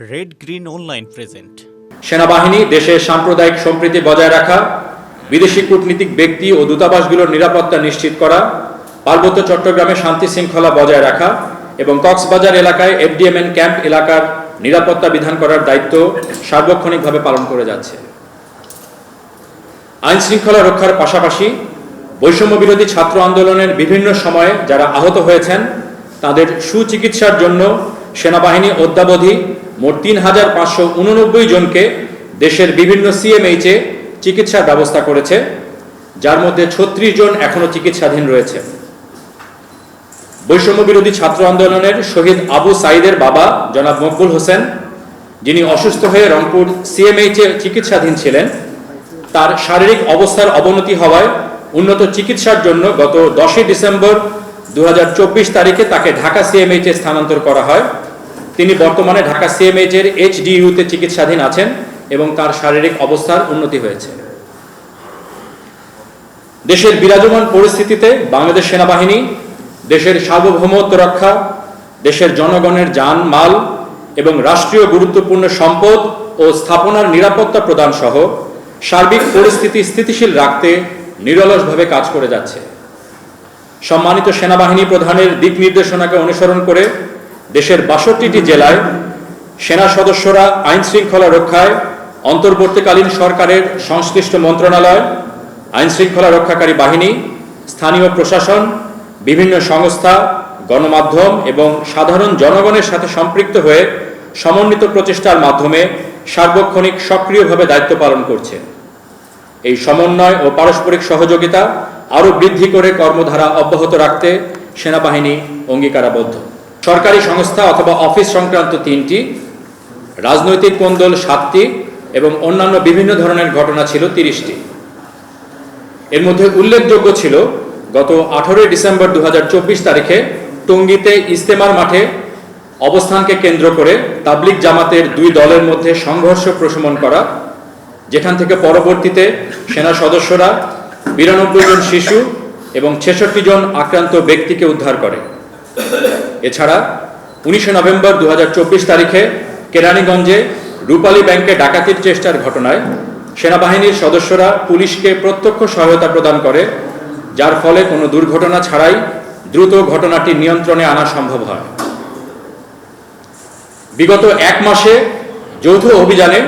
Red green online present সেনাবাহিনী দেশের সাম্প্রদায়িক সম্প্রীতি বজায় রাখা, বিদেশি কূটনীতিক ব্যক্তি ও দূতাবাসগুলোর নিরাপত্তা নিশ্চিত করা, পার্বত্য চট্টগ্রামে শান্তি শৃঙ্খলা বজায় রাখা এবং কক্সবাজার এলাকায় এফডিএমএন ক্যাম্প এলাকার নিরাপত্তা বিধান করার দায়িত্ব সার্বক্ষণিকভাবে পালন করে যাচ্ছে। আইন শৃঙ্খলা রক্ষার পাশাপাশি বৈষম্য বিরোধী ছাত্র আন্দোলনের বিভিন্ন সময়ে যারা আহত হয়েছেন, তাদের সুচিকিৎসার জন্য সেনাবাহিনী অদ্যাবধি মোট তিন হাজার পাঁচশো উননব্বই জনকে দেশের বিভিন্ন সিএমএইচে চিকিৎসার ব্যবস্থা করেছে, যার মধ্যে ছত্রিশ জন এখনও চিকিৎসাধীন রয়েছে। বৈষম্য বিরোধী ছাত্র আন্দোলনের শহীদ আবু সাইদের বাবা জনাব মকবুল হোসেন, যিনি অসুস্থ হয়ে রংপুর সিএমএইচে চিকিৎসাধীন ছিলেন, তার শারীরিক অবস্থার অবনতি হওয়ায় উন্নত চিকিৎসার জন্য গত দশই ডিসেম্বর দু হাজার চব্বিশ তারিখে তাকে ঢাকা সিএমএইচ এ স্থানান্তর করা হয়। তিনি বর্তমানে ঢাকা সিএমএইচ এর এইচডিইউতে চিকিৎসাধীন আছেন এবং তার শারীরিক অবস্থার উন্নতি হয়েছে। দেশের বিরাজমান পরিস্থিতিতে বাংলাদেশ সেনাবাহিনী, দেশের সার্বভৌমত্ব রক্ষা, দেশের জনগণের যান মাল এবং রাষ্ট্রীয় গুরুত্বপূর্ণ সম্পদ ও স্থাপনার নিরাপত্তা প্রদান সহ সার্বিক পরিস্থিতি স্থিতিশীল রাখতে নিরলসভাবে কাজ করে যাচ্ছে। সম্মানিত সেনাবাহিনী প্রধানের দিক নির্দেশনাকে অনুসরণ করে দেশের বাষট্টিটি জেলায় সেনা সদস্যরা আইন শৃঙ্খলা রক্ষায় অন্তর্বর্তীকালীন সরকারের সংশ্লিষ্ট মন্ত্রণালয়, আইন শৃঙ্খলা রক্ষাকারী বাহিনী, স্থানীয় প্রশাসন, বিভিন্ন সংস্থা, গণমাধ্যম এবং সাধারণ জনগণের সাথে সম্পৃক্ত হয়ে সমন্বিত প্রচেষ্টার মাধ্যমে সার্বক্ষণিক সক্রিয়ভাবে দায়িত্ব পালন করছে। এই সমন্বয় ও পারস্পরিক সহযোগিতা আরও বৃদ্ধি করে কর্মধারা অব্যাহত রাখতে সেনাবাহিনী অঙ্গীকারাবদ্ধ। সরকারি সংস্থা অথবা অফিস সংক্রান্ত তিনটি, রাজনৈতিক কোন্দল সাতটি এবং অন্যান্য বিভিন্ন ধরনের ঘটনা ছিল তিরিশটি। এর মধ্যে উল্লেখযোগ্য ছিল, গত আঠারোই ডিসেম্বর দু হাজার চব্বিশ তারিখে টঙ্গীতে ইস্তেমার মাঠে অবস্থানকে কেন্দ্র করে তাবলিক জামাতের দুই দলের মধ্যে সংঘর্ষ প্রশমন করা যেখান থেকে পরবর্তীতে সেনা সদস্যরা বিরানব্বই জন শিশু এবং ছেষট্টি জন আক্রান্ত ব্যক্তিকে উদ্ধার করে। এছাড়া উনিশে নভেম্বর দু হাজার চব্বিশ তারিখে কেরানীগঞ্জে রূপালী ব্যাংকে ডাকাতির চেষ্টার ঘটনায় সেনাবাহিনীর সদস্যরা পুলিশকে প্রত্যক্ষ সহায়তা প্রদান করে, যার ফলে কোনো দুর্ঘটনা ছাড়াই দ্রুত ঘটনাটি নিয়ন্ত্রণে আনা সম্ভব হয়। বিগত এক মাসে যৌথ অভিযানে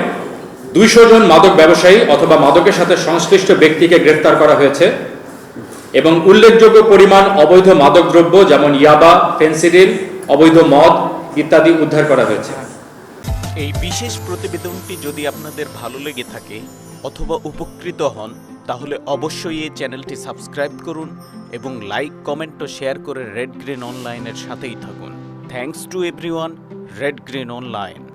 দুইশো জন মাদক ব্যবসায়ী অথবা মাদকের সাথে সংশ্লিষ্ট ব্যক্তিকে গ্রেফতার করা হয়েছে এবং উল্লেখযোগ্য পরিমাণ অবৈধ মাদকদ্রব্য যেমন ইয়াবা, ফেন্সিডিল, অবৈধ মদ ইত্যাদি উদ্ধার করা হয়েছে। এই বিশেষ প্রতিবেদনটি যদি আপনাদের ভালো লেগে থাকে অথবা উপকৃত হন, তাহলে অবশ্যই এই চ্যানেলটি সাবস্ক্রাইব করুন এবং লাইক, কমেন্ট ও শেয়ার করে রেড গ্রিন অনলাইনের সাথেই থাকুন। Thanks to everyone red green online